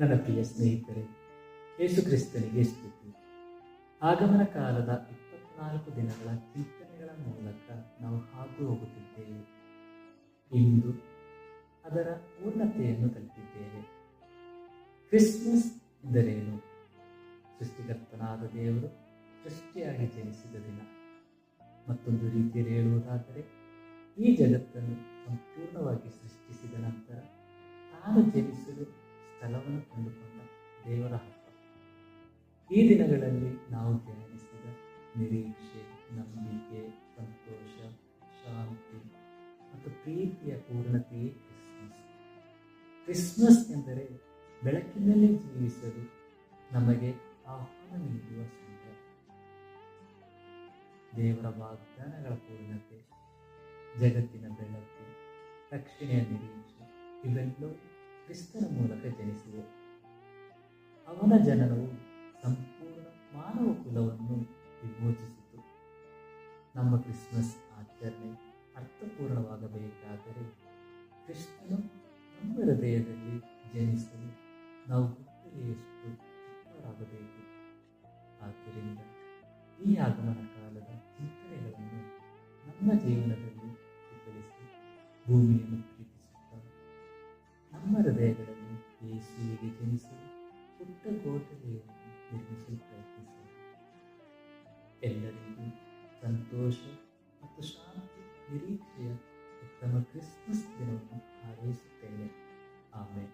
ನನ್ನ ಪ್ರಿಯ ಸ್ನೇಹಿತರೆ, ಯೇಸು ಕ್ರಿಸ್ತನಿಗೆ ಸ್ತುತಿ. ಆಗಮನ ಕಾಲದ ಇಪ್ಪತ್ನಾಲ್ಕು ದಿನಗಳ ಚಿಂತನೆಗಳ ಮೂಲಕ ನಾವು ಹಾದು ಹೋಗುತ್ತಿದ್ದೇವೆ. ಇಂದು ಅದರ ಪೂರ್ಣತೆಯನ್ನು ತಲುಪಿದ್ದೇವೆ ಕ್ರಿಸ್ಮಸ್ ಎಂದರೇನು? ಸೃಷ್ಟಿಕರ್ತನಾದ ದೇವರು ಸೃಷ್ಟಿಯಾಗಿ ಜನಿಸಿದ ದಿನ. ಮತ್ತೊಂದು ರೀತಿಯಲ್ಲಿ ಹೇಳುವುದಾದರೆ, ಈ ಜಗತ್ತನ್ನು ಸಂಪೂರ್ಣವಾಗಿ ಸೃಷ್ಟಿಸಿದ ನಂತರ ತಾನು ಜನಿಸಲು ಸ್ಥಳವನ್ನು ಕಂಡುಕೊಂಡ ದೇವರ ಹಬ್ಬ. ಈ ದಿನಗಳಲ್ಲಿ ನಾವು ಧ್ಯಾನಿಸಿದ ನಿರೀಕ್ಷೆ, ನಂಬಿಕೆ, ಸಂತೋಷ, ಶಾಂತಿ ಮತ್ತು ಪ್ರೀತಿಯ ಪೂರ್ಣತೆಯೇ ಕ್ರಿಸ್ಮಸ್. ಕ್ರಿಸ್ಮಸ್ ಎಂದರೆ ಬೆಳಕಿನಲ್ಲಿ ಜೀವಿಸಲು ನಮಗೆ ಆಹ್ವಾನ ನೀಡುವ ಸಂದರ್ಭ ದೇವರ ವಾಗ್ದಾನಗಳ ಪೂರ್ಣತೆ, ಜಗತ್ತಿನ ಬೆಳಕು, ರಕ್ಷಣೆಯ ನಿರೀಕ್ಷೆ, ಇವೆಲ್ಲವೂ ಕ್ರಿಸ್ತನ ಮೂಲಕ ಜನಿಸಿದೆ. ಅವನ ಜನನವು ಸಂಪೂರ್ಣ ಮಾನವ ಕುಲವನ್ನು ವಿಮೋಚಿಸಿತು ನಮ್ಮ ಕ್ರಿಸ್ಮಸ್ ಆಚರಣೆ ಅರ್ಥಪೂರ್ಣವಾಗಬೇಕಾದರೆ ಕ್ರಿಸ್ತನು ನಮ್ಮ ಹೃದಯದಲ್ಲಿ ಜನಿಸಲು ನಾವು ಗುರುತಿಗೆಯಷ್ಟು ಚಿಕ್ಕವರಾಗಬೇಕು ಆದ್ದರಿಂದ ಈ ಆಗಮನ ಕಾಲದ ಚಿಂತನೆಗಳನ್ನು ನಮ್ಮ ಜೀವನದಲ್ಲಿ ಭೂಮಿಯನ್ನು അമരതേകടന്ന് യേശുവിനെ ജനിച്ച് പുട്ടകോട്ടയിലും നിർമ്മിച്ച് പ്രയത്നിച്ചു ಎಲ್ಲರಿಗೂ ಸಂತೋಷ ಮತ್ತು ಶಾಂತಿ ನಿರೀಕ್ಷೆಯ ಉತ್ತಮ ಕ್ರಿಸ್ಮಸ್ ದಿನವನ್ನು ಹಾರೈಸುತ್ತೇನೆ ಆಮೇಲೆ